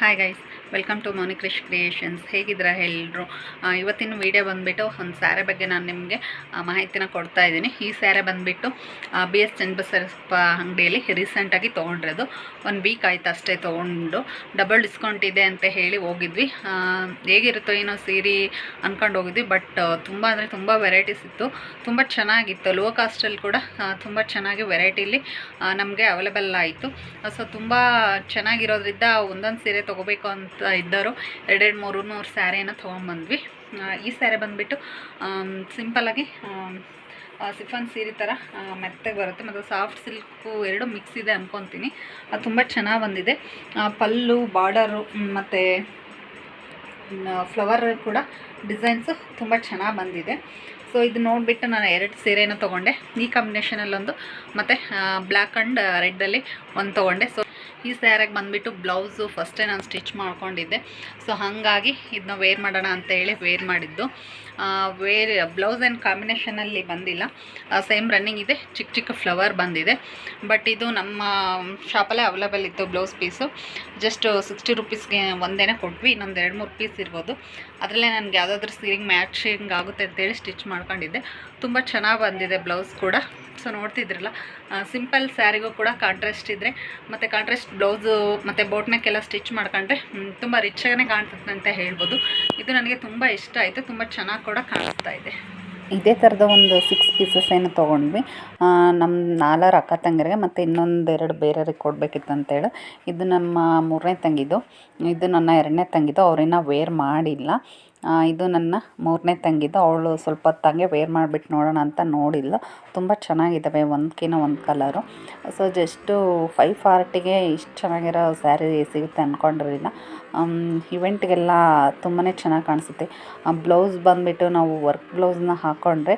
Hi guys. Welcome to Monikrish creations ಹೇಗಿದ್ದೀರಾ ಎಲ್ಲರೂ ಇವತ್ತಿನ ವಿಡಿಯೋ ಬಂದುಬಿಟ್ಟು ಒಂದು ಸ್ಯಾರೆ ಬಗ್ಗೆ ನಾನು ನಿಮಗೆ ಮಾಹಿತಿನ ಕೊಡ್ತಾ ಇದ್ದೀನಿ. ಈ ಸ್ಯಾರೆ ಬಂದುಬಿಟ್ಟು ಬಿ ಎಸ್ ಚನ್ನಬಸಪ್ಪ ಅಂಗಡಿಯಲ್ಲಿ ರೀಸೆಂಟಾಗಿ ತೊಗೊಂಡಿರೋದು. ಒಂದು ವೀಕ್ ಆಯಿತು ಅಷ್ಟೇ ತೊಗೊಂಡು. ಡಬಲ್ ಡಿಸ್ಕೌಂಟ್ ಇದೆ ಅಂತ ಹೇಳಿ ಹೋಗಿದ್ವಿ. ಹೇಗಿರುತ್ತೋ ಏನೋ ಸೀರೆ ಅಂದ್ಕೊಂಡು ಹೋಗಿದ್ವಿ ಬಟ್ ತುಂಬ ಅಂದರೆ ತುಂಬ ವೆರೈಟೀಸ್ ಇತ್ತು. ತುಂಬ ಚೆನ್ನಾಗಿತ್ತು. ಲೋ ಕಾಸ್ಟಲ್ಲಿ ಕೂಡ ತುಂಬ ಚೆನ್ನಾಗಿ ವೆರೈಟಿಲಿ ನಮಗೆ ಅವೈಲೇಬಲ್ ಆಯಿತು. ಸೊ ತುಂಬ ಚೆನ್ನಾಗಿರೋದ್ರಿಂದ ಒಂದೊಂದು ಸೀರೆ ತೊಗೋಬೇಕು ಅಂತ ಇದ್ದರು, ಎರಡೆರಡು ಮೂರು ನೂರು ಸ್ಯಾರಿಯನ್ನು ತೊಗೊಂಬಂದ್ವಿ. ಈ ಸ್ಯಾರಿ ಬಂದುಬಿಟ್ಟು ಸಿಂಪಲಾಗಿ ಸಿಫನ್ ಸೀರೆ ಥರ ಮೆತ್ತಗೆ ಬರುತ್ತೆ. ಮತ್ತು ಸಾಫ್ಟ್ ಸಿಲ್ಕು ಎರಡು ಮಿಕ್ಸ್ ಇದೆ ಅಂದ್ಕೊತೀನಿ ಅದು ತುಂಬ ಚೆನ್ನಾಗಿ ಬಂದಿದೆ. ಪಲ್ಲು ಬಾರ್ಡರು ಮತ್ತು ಫ್ಲವರ್ ಕೂಡ ಡಿಸೈನ್ಸು ತುಂಬ ಚೆನ್ನಾಗಿ ಬಂದಿದೆ. ಸೊ ಇದು ನೋಡಿಬಿಟ್ಟು ನಾನು ಎರಡು ಸೀರೆನ ತೊಗೊಂಡೆ. ಈ ಕಾಂಬಿನೇಷನಲ್ಲೊಂದು ಮತ್ತು ಬ್ಲ್ಯಾಕ್ ಆ್ಯಂಡ್ ರೆಡ್ಡಲ್ಲಿ ಒಂದು ತೊಗೊಂಡೆ. ಸೊ ಈ ಸ್ಯಾರಿಗೆ ಬಂದುಬಿಟ್ಟು ಬ್ಲೌಸು ಫಸ್ಟೇ ನಾನು ಸ್ಟಿಚ್ ಮಾಡ್ಕೊಂಡಿದ್ದೆ. ಸೊ ಹಾಗಾಗಿ ಇದನ್ನ ವೇರ್ ಮಾಡೋಣ ಅಂತ ಹೇಳಿ ವೇರ್ ಮಾಡಿದ್ದು ವೇರ್ ಬ್ಲೌಸ್ ಆ್ಯಂಡ್ ಕಾಂಬಿನೇಷನಲ್ಲಿ ಬಂದಿಲ್ಲ. ಸೇಮ್ ರನ್ನಿಂಗ್ ಇದೆ, ಚಿಕ್ಕ ಚಿಕ್ಕ ಫ್ಲವರ್ ಬಂದಿದೆ. ಬಟ್ ಇದು ನಮ್ಮ ಶಾಪಲ್ಲೇ ಅವೈಲೇಬಲ್ ಇತ್ತು ಬ್ಲೌಸ್ ಪೀಸು. ಜಸ್ಟ್ ಸಿಕ್ಸ್ಟಿ ರುಪೀಸ್ಗೆ ಒಂದೇನೇ ಕೊಟ್ವಿ, ಇನ್ನೊಂದು ಎರಡು ಮೂರು ಪೀಸ್ ಇರ್ಬೋದು. ಅದರಲ್ಲೇ ನನಗೆ ಯಾವುದಾದ್ರೂ ಸೀರಿಂಗ್ ಮ್ಯಾಚಿಂಗ್ ಆಗುತ್ತೆ ಅಂತೇಳಿ ಸ್ಟಿಚ್ ಮಾಡ್ಕೊಂಡಿದ್ದೆ. ತುಂಬ ಚೆನ್ನಾಗಿ ಬಂದಿದೆ ಬ್ಲೌಸ್ ಕೂಡ. ಸೊ ನೋಡ್ತಿದ್ರಲ್ಲ ಸಿಂಪಲ್ ಸ್ಯಾರಿಗೂ ಕೂಡ ಕಾಂಟ್ರಾಸ್ಟ್ ಇದ್ದರೆ ಮತ್ತು ಕಾಂಟ್ರಾಸ್ಟ್ ಬ್ಲೌಸು, ಮತ್ತು ಬೋಟ್ನೆಕ್ಕೆಲ್ಲ ಸ್ಟಿಚ್ ಮಾಡ್ಕೊಂಡ್ರೆ ತುಂಬ ರಿಚಾಗೇ ಕಾಣ್ತದೆ ಅಂತ ಹೇಳ್ಬೋದು. ಇದು ನನಗೆ ತುಂಬ ಇಷ್ಟ ಆಯಿತು, ತುಂಬ ಚೆನ್ನಾಗಿ ಕೂಡ ಕಾಣಿಸ್ತಾ ಇದೆ. ಇದೇ ಥರದ ಒಂದು ಸಿಕ್ಸ್ ಪೀಸಸ್ ಏನು ತೊಗೊಂಡ್ವಿ. ನಮ್ಮ ನಾಲ್ವರು ಅಕ್ಕ ತಂಗಿರಿಗೆ ಮತ್ತು ಇನ್ನೊಂದು ಎರಡು ಬೇರೆಯವ್ರಿಗೆ ಕೊಡಬೇಕಿತ್ತು ಅಂತೇಳಿ ಇದು ನಮ್ಮ ಮೂರನೇ ತಂಗಿದು. ಇದು ನನ್ನ ಎರಡನೇ ತಂಗಿದು, ಅವ್ರಿನ್ನ ವೇರ್ ಮಾಡಿಲ್ಲ. ಇದು ನನ್ನ ಮೂರನೇ ತಂಗಿದು. ಅವಳು ಸ್ವಲ್ಪ ಹೊತ್ತಂಗೆ ವೇರ್ ಮಾಡಿಬಿಟ್ಟು ನೋಡೋಣ ಅಂತ ನೋಡಿಲ್ಲ. ತುಂಬ ಚೆನ್ನಾಗಿದ್ದಾವೆ ಒಂದಕ್ಕಿನ ಒಂದು ಕಲರು ಸೊ ಜಸ್ಟು ಫೈವ್ ಫಾರ್ಟಿಗೆ ಇಷ್ಟು ಚೆನ್ನಾಗಿರೋ ಸ್ಯಾರಿ ಸಿಗುತ್ತೆ ಅಂದ್ಕೊಂಡಿರಲಿಲ್ಲ ಇವೆಂಟ್ಗೆಲ್ಲ ತುಂಬಾ ಚೆನ್ನಾಗಿ ಕಾಣಿಸುತ್ತೆ. ಬ್ಲೌಸ್ ಬಂದುಬಿಟ್ಟು ನಾವು ವರ್ಕ್ ಬ್ಲೌಸ್ನ ಹಾಕ್ಕೊಂಡ್ರೆ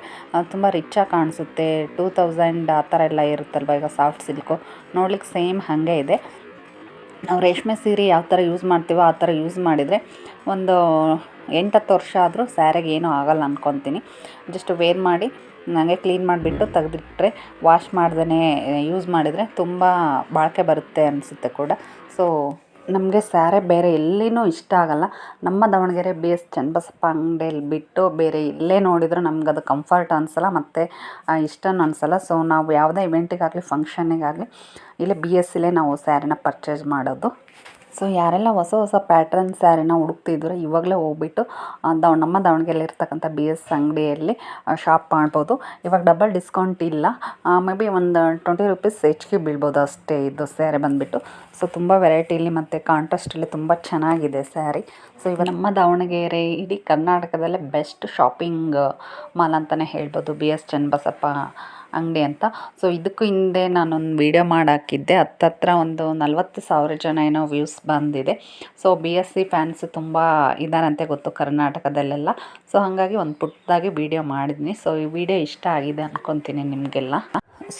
ತುಂಬ ರಿಚ್ಚಾಗಿ ಕಾಣಿಸುತ್ತೆ. ಟೂ ತೌಸಂಡ್ ಆ ಥರ ಎಲ್ಲ ಇರುತ್ತಲ್ವ, ಈಗ ಸಾಫ್ಟ್ ಸಿಲ್ಕು ನೋಡ್ಲಿಕ್ಕೆ ಸೇಮ್ ಹಾಗೆ ಇದೆ. ನಾವು ರೇಷ್ಮೆ ಸೀರೆ ಯಾವ ಥರ ಯೂಸ್ ಮಾಡ್ತೀವೋ ಆ ಥರ ಯೂಸ್ ಮಾಡಿದರೆ ಒಂದು ಎಂಟತ್ತು ವರ್ಷ ಆದರೂ ಸ್ಯಾರಿಗೆ ಏನೂ ಆಗಲ್ಲ ಅಂದ್ಕೊತೀನಿ ಜಸ್ಟ್ ವೇರ್ ಮಾಡಿ, ಹಾಗೆ ಕ್ಲೀನ್ ಮಾಡಿಬಿಟ್ಟು ತೆಗೆದಿಟ್ರೆ ವಾಶ್ ಮಾಡ್ದೇ ಯೂಸ್ ಮಾಡಿದರೆ ತುಂಬ ಬಾಳಿಕೆ ಬರುತ್ತೆ ಅನಿಸುತ್ತೆ ಕೂಡ. ಸೊ ನಮಗೆ ಸ್ಯಾರೆ ಬೇರೆ ಎಲ್ಲಿನೂ ಇಷ್ಟ ಆಗಲ್ಲ. ನಮ್ಮ ದಾವಣಗೆರೆ ಬಿ ಎಸ್ ಚನ್ನಬಸಪ್ಪ ಅಂಗಡಿಯಲ್ಲಿ ಬಿಟ್ಟು ಬೇರೆ ಎಲ್ಲೇ ನೋಡಿದರೂ ನಮ್ಗೆ ಅದು ಕಂಫರ್ಟ್ ಅನಿಸಲ್ಲ ಮತ್ತು ಇಷ್ಟನೂ ಅನಿಸಲ್ಲ. ಸೊ ನಾವು ಯಾವುದೇ ಇವೆಂಟಿಗಾಗಲಿ ಫಂಕ್ಷನಿಗಾಗಲಿ ಇಲ್ಲೇ ಬಿ ಎಸ್ ಸಿಲೇ ನಾವು ಸ್ಯಾರಿನ ಪರ್ಚೇಸ್ ಮಾಡೋದು. ಸೊ ಯಾರೆಲ್ಲ ಹೊಸ ಹೊಸ ಪ್ಯಾಟ್ರನ್ ಸ್ಯಾರಿನ ಹುಡುಕ್ತಿದ್ರು ಇವಾಗಲೇ ಹೋಗ್ಬಿಟ್ಟು ದವ್, ನಮ್ಮ ದಾವಣಗೆರೆಯಲ್ಲಿ ಇರ್ತಕ್ಕಂಥ ಬಿ ಎಸ್ ಅಂಗಡಿಯಲ್ಲಿ ಶಾಪ್ ಮಾಡ್ಬೋದು. ಇವಾಗ ಡಬಲ್ ಡಿಸ್ಕೌಂಟ್ ಇಲ್ಲ. ಮೇ ಬಿ ಒಂದು ಟ್ವೆಂಟಿ ರುಪೀಸ್ ಹೆಚ್ಚಿಗೆ ಬೀಳ್ಬೋದು ಅಷ್ಟೇ ಇದು ಸ್ಯಾರಿ ಬಂದುಬಿಟ್ಟು. ಸೊ ತುಂಬ ವೆರೈಟಿಲಿ ಮತ್ತು ಕಾಂಟ್ರಾಸ್ಟಲ್ಲಿ ತುಂಬ ಚೆನ್ನಾಗಿದೆ ಸ್ಯಾರಿ ಸೊ ಇವಾಗ ನಮ್ಮ ದಾವಣಗೆರೆ, ಇಡೀ ಕರ್ನಾಟಕದಲ್ಲೇ ಬೆಸ್ಟ್ ಶಾಪಿಂಗ್ ಮಾಲ್ ಅಂತಲೇ ಹೇಳ್ಬೋದು. ಬಿ ಎಸ್ ಚನ್ನಬಸಪ್ಪ ಅಂಗಡಿ ಅಂತ. ಸೊ ಇದಕ್ಕೂ ಹಿಂದೆ ನಾನೊಂದು ವೀಡಿಯೋ ಮಾಡಾಕಿದ್ದೆ. ಹತ್ತತ್ರ ಒಂದು ನಲ್ವತ್ತು ಸಾವಿರ ಜನ ಏನೋ ವ್ಯೂಸ್ ಬಂದಿದೆ. So B S C fans ತುಂಬ ಇದ್ದಾರಂತೆ ಗೊತ್ತು ಕರ್ನಾಟಕದಲ್ಲೆಲ್ಲ. ಸೊ ಹಾಗಾಗಿ ಒಂದು ಪುಟ್ಟದಾಗಿ ವೀಡಿಯೋ ಮಾಡಿದ್ನಿ. ಸೊ ಈ ವಿಡಿಯೋ ಇಷ್ಟ ಆಗಿದೆ ಅಂದ್ಕೊತೀನಿ ನಿಮಗೆಲ್ಲ.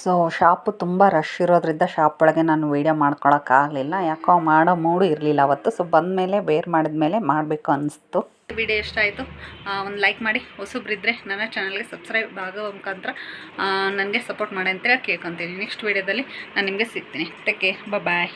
ಸೊ ಶಾಪು ತುಂಬ ರಶ್ ಇರೋದ್ರಿಂದ ಶಾಪ್ ಒಳಗೆ ನಾನು ವೀಡಿಯೋ ಮಾಡ್ಕೊಳಕ್ಕಾಗಲಿಲ್ಲ ಯಾಕೋ ಮಾಡೋ ಮೂಡು ಇರಲಿಲ್ಲ ಅವತ್ತು. ಸೊ ಬಂದಮೇಲೆ ಬೇರ್ ಮಾಡಿದ್ಮೇಲೆ ಮಾಡಬೇಕು ಅನಿಸ್ತು. ವಿಡಿಯೋ ಇಷ್ಟ ಆಯಿತು? ಒಂದು ಲೈಕ್ ಮಾಡಿ. ಹೊಸಬ್ರಿದ್ದರೆ ನನ್ನ ಚಾನಲ್ಗೆ ಸಬ್ಸ್ಕ್ರೈಬ್ ಆಗೋ ಮುಖಾಂತರ ನನಗೆ ಸಪೋರ್ಟ್ ಮಾಡಿ ಅಂತೇಳಿ ಕೇಳ್ಕೊತೀನಿ. ನೆಕ್ಸ್ಟ್ ವೀಡಿಯೋದಲ್ಲಿ ನಾನು ನಿಮಗೆ ಸಿಗ್ತೀನಿ. Take care bye